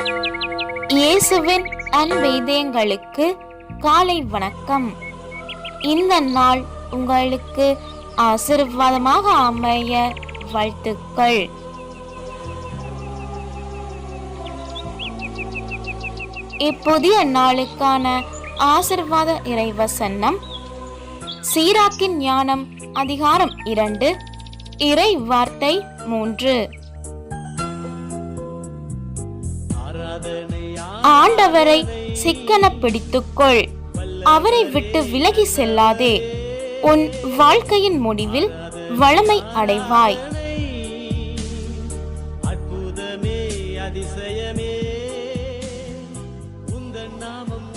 இயேசுவின் அன்பெய்தயங்களுக்கு காலை வணக்கம். இந்த நாள் உங்களுக்கு ஆசீர்வாதமாக அமைய வாழ்த்துக்கள். இப்புதிய நாளுக்கான ஆசிர்வாத இறைவசன்னம் சீராக்கின் ஞானம் அதிகாரம் இரண்டு இறை வார்த்தை மூன்று. ஆண்டவரை சிக்கன பிடித்துக்கொள். அவரை விட்டு விலகி செல்லாதே. உன் வாழ்க்கையின் முடிவில் வளமை அடைவாய். அற்புதமே அதிசயமே உந்தன் நாமம்